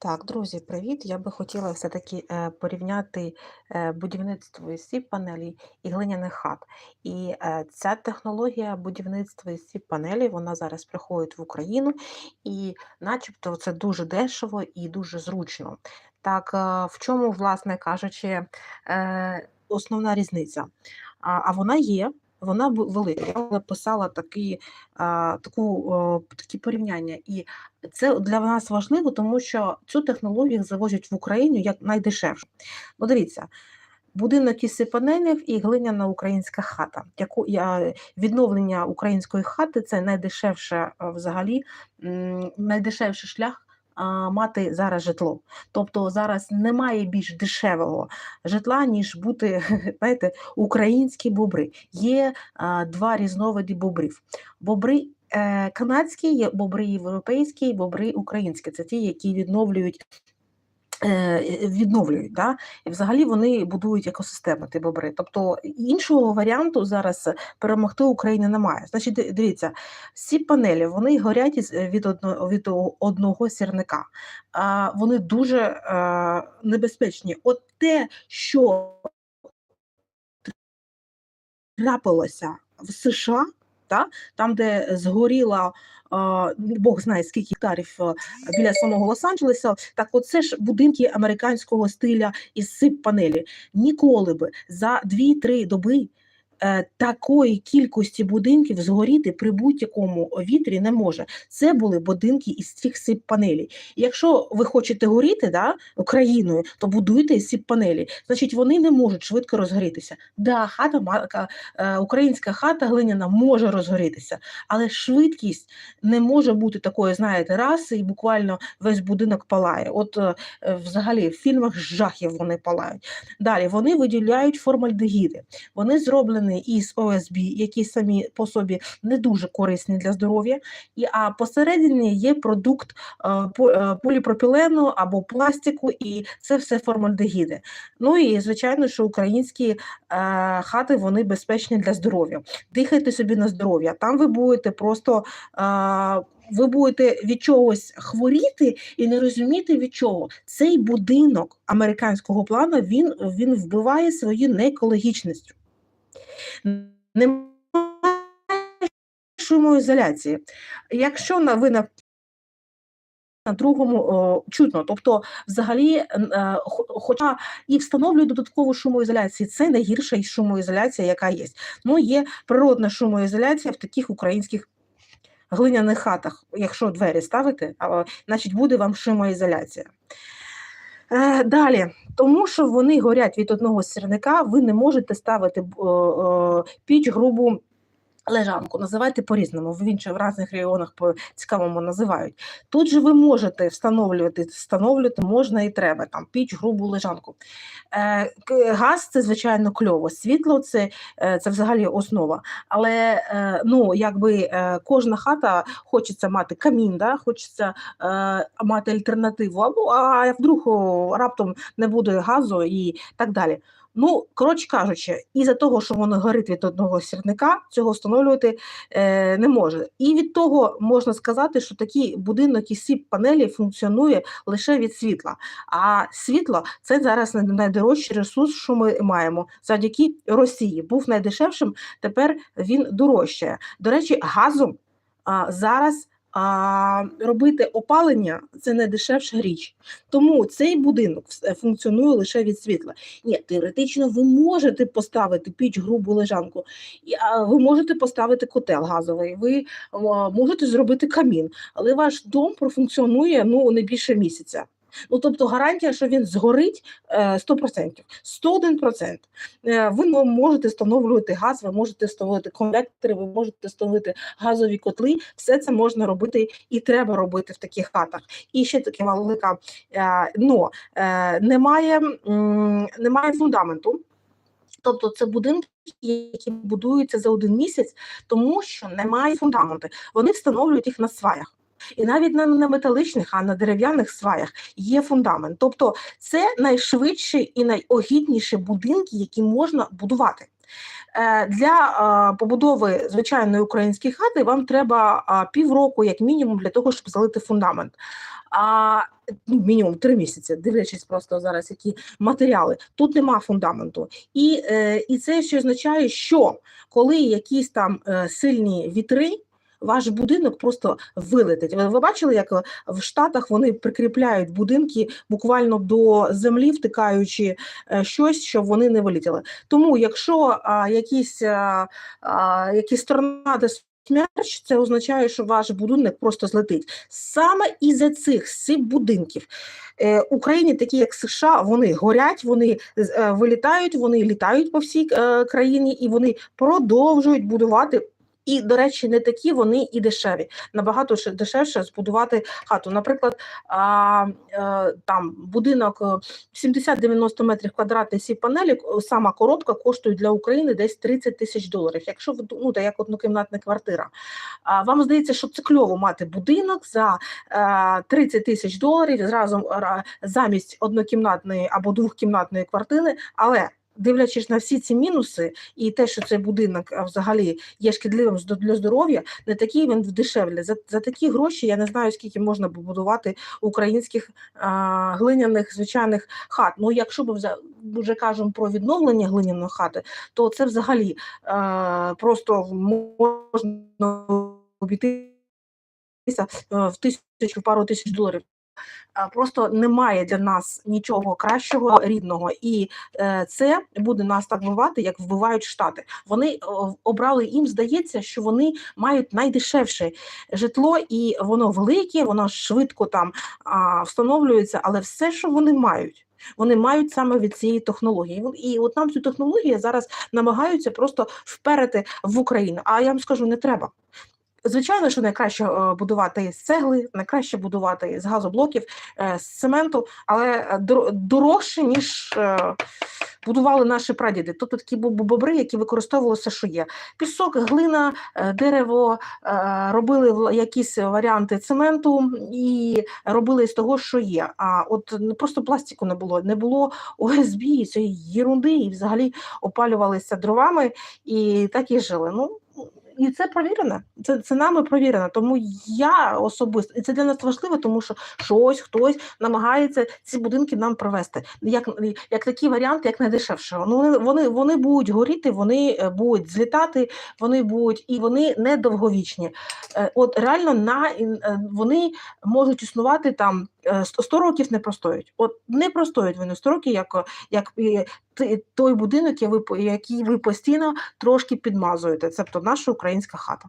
Так, друзі, привіт! Я би хотіла все-таки е, порівняти е, будівництво із сіп-панелей і глиняних хат. І е, ця технологія будівництва із сіп-панелей, вона зараз приходить в Україну, і начебто це дуже дешево і дуже зручно. Так, в чому, власне кажучи, основна різниця? А вона є. Вона велика. Я написала такі, таку, такі порівняння. І це для нас важливо, тому що цю технологію завозять в Україну як найдешевшу. Ну, дивіться, будинок із сипанелів і глиняна українська хата. Яку я відновлення української хати це найдешевше взагалі, найдешевший шлях. Мати зараз житло. Тобто зараз немає більш дешевого житла, ніж бути, знаєте, українські бобри. Є а, два різновиди бобрів. Бобри Е, канадські, бобри європейські, бобри українські. Це ті, які відновлюють. Е, Відновлюють, да? і взагалі вони будують екосистеми, ті бобри. Тобто іншого варіанту зараз перемогти Україні немає. Значить, дивіться, ці панелі вони горять е, від одного, від одного сірника. А, вони дуже е, небезпечні. От те, що трапилося в США, та, там, де згоріла, ну, Бог знає скільки гектарів біля самого Лос-Анджелеса, так оце ж будинки американського стиля із сип панелі. Ніколи би за 2-3 доби е, такої кількості будинків згоріти при будь-якому вітрі не може. Це були будинки із цих сип панелей. Якщо ви хочете горіти да, Україною, то будуйте сип панелі. Значить, вони не можуть швидко розгорітися. Да, хата е, українська хата глиняна може розгорітися, але швидкість не може бути такою, знаєте, раз і буквально весь будинок палає. От е, е, взагалі в фільмах жахів вони палають. Далі вони виділяють формальдегіди. Вони зроблені із ОСБ, які самі по собі не дуже корисні для здоров'я. І а посередині є продукт е, е, поліпропілену або пластику, і це все формальдегіди. Ну і звичайно, що українські е, хати вони безпечні для здоров'я. Дихайте собі на здоров'я. Там ви будете просто. Ви будете від чогось хворіти і не розуміти від чого. Цей будинок американського плану він, він вбиває свою неекологічністю. Немає шумоізоляції. Якщо ви на на другому о, чутно, тобто, взагалі, е, хоча і встановлюють додаткову шумоізоляцію, це найгірша шумоізоляція, яка є. Ну, є природна шумоізоляція в таких українських глиняних хатах. Якщо двері ставити, значить буде вам шумоізоляція. Е, Далі, тому що вони горять від одного сірника, ви не можете ставити е, о, піч грубу лежанку. Називайте по-різному, в інших в різних регіонах по цікавому називають. Тут же ви можете встановлювати, встановлювати можна і треба там піч грубу лежанку. Е, Газ це звичайно кльово, світло це, е, це взагалі основа. Але е, ну, якби е, кожна хата хочеться мати камін, да? хочеться е, мати альтернативу, або а вдруг раптом не буде газу і так далі. Ну, коротше кажучи, із-за того, що воно горить від одного сірника, цього встановлювати е, не може. І від того можна сказати, що такий будинок із сіп панелі функціонує лише від світла. А світло це зараз най- найдорожчий ресурс, що ми маємо завдяки Росії. Був найдешевшим, тепер він дорожчає. До речі, газом а, зараз. А робити опалення це не дешевша річ. Тому цей будинок функціонує лише від світла. Ні, теоретично ви можете поставити піч грубу лежанку, ви можете поставити котел газовий, ви можете зробити камін, але ваш дом профункціонує ну не більше місяця. Ну, тобто гарантія, що він згорить е, 100%, 101%. Е, Ви можете встановлювати газ, ви можете встановити конвектори, ви можете встановити газові котли. Все це можна робити і треба робити в таких хатах. І ще таке велика е, но е, немає, немає фундаменту. Тобто це будинки, які будуються за один місяць, тому що немає фундаменту. Вони встановлюють їх на сваях. І навіть не на металичних, а на дерев'яних сваях є фундамент. Тобто це найшвидші і найогідніші будинки, які можна будувати. Е, Для побудови звичайної української хати вам треба півроку, як мінімум, для того, щоб залити фундамент. А ну, мінімум три місяці, дивлячись просто зараз, які матеріали. Тут нема фундаменту. І, е, і це ще означає, що коли якісь там е, сильні вітри. Ваш будинок просто вилетить. Ви, ви бачили, як е, в Штатах вони прикріпляють будинки буквально до землі, втикаючи е, щось, щоб вони не вилетіли. Тому, якщо а, якісь, а, а, якісь торнадо смерч, це означає, що ваш будинок просто злетить. Саме із-за цих цих будинків е, Україні, такі як США, вони горять, вони е, вилітають, вони літають по всій е, країні і вони продовжують будувати. І, до речі, не такі вони і дешеві. Набагато дешевше збудувати хату. Наприклад, а, е, там будинок е, 70-90 метрів квадратних сі панелі, сама коротка коштує для України десь 30 тисяч доларів. Якщо ви ну, як однокімнатна квартира. А вам здається, що це кльово мати будинок за е, 30 тисяч доларів зразу ра- замість однокімнатної або двохкімнатної квартири, але Дивлячись на всі ці мінуси, і те, що цей будинок взагалі є шкідливим для здоров'я, не такий він дешевле. За, за такі гроші я не знаю, скільки можна побудувати українських а, глиняних звичайних хат. Ну, якщо ми вже кажемо про відновлення глиняної хати, то це взагалі а, просто можна обійтися в тисячу пару тисяч доларів. Просто немає для нас нічого кращого рідного, і е, це буде нас так вбивати, як вбивають штати. Вони обрали їм здається, що вони мають найдешевше житло, і воно велике, воно швидко там встановлюється, але все, що вони мають. Вони мають саме від цієї технології. І от нам цю технологію зараз намагаються просто вперти в Україну. А я вам скажу, не треба. Звичайно, що найкраще е, будувати з цегли, найкраще будувати з газоблоків, е, з цементу, але е, дорожче, ніж будували наші прадіди. Тобто такі бобри, які використовували все, що є. Пісок, глина, дерево, робили якісь варіанти цементу і робили з того, що є. А от просто пластику не було, не було ОСБ, цієї єрунди, і взагалі опалювалися дровами і так і жили. Ну, і це провірено. Це, це нами провірено. Тому я особисто, і це для нас важливо, тому що щось, хтось намагається ці будинки нам привести. Як, як такий варіант, як найдешевшого. Ну, вони, вони, будуть горіти, вони е, будуть злітати, вони будуть і вони недовговічні. Е, От реально на, е, вони можуть існувати там е, 100 100 років не простоють. От не простоють вони 100 років, як, як той будинок, який ви, постійно трошки підмазуєте. Тобто наша українська хата.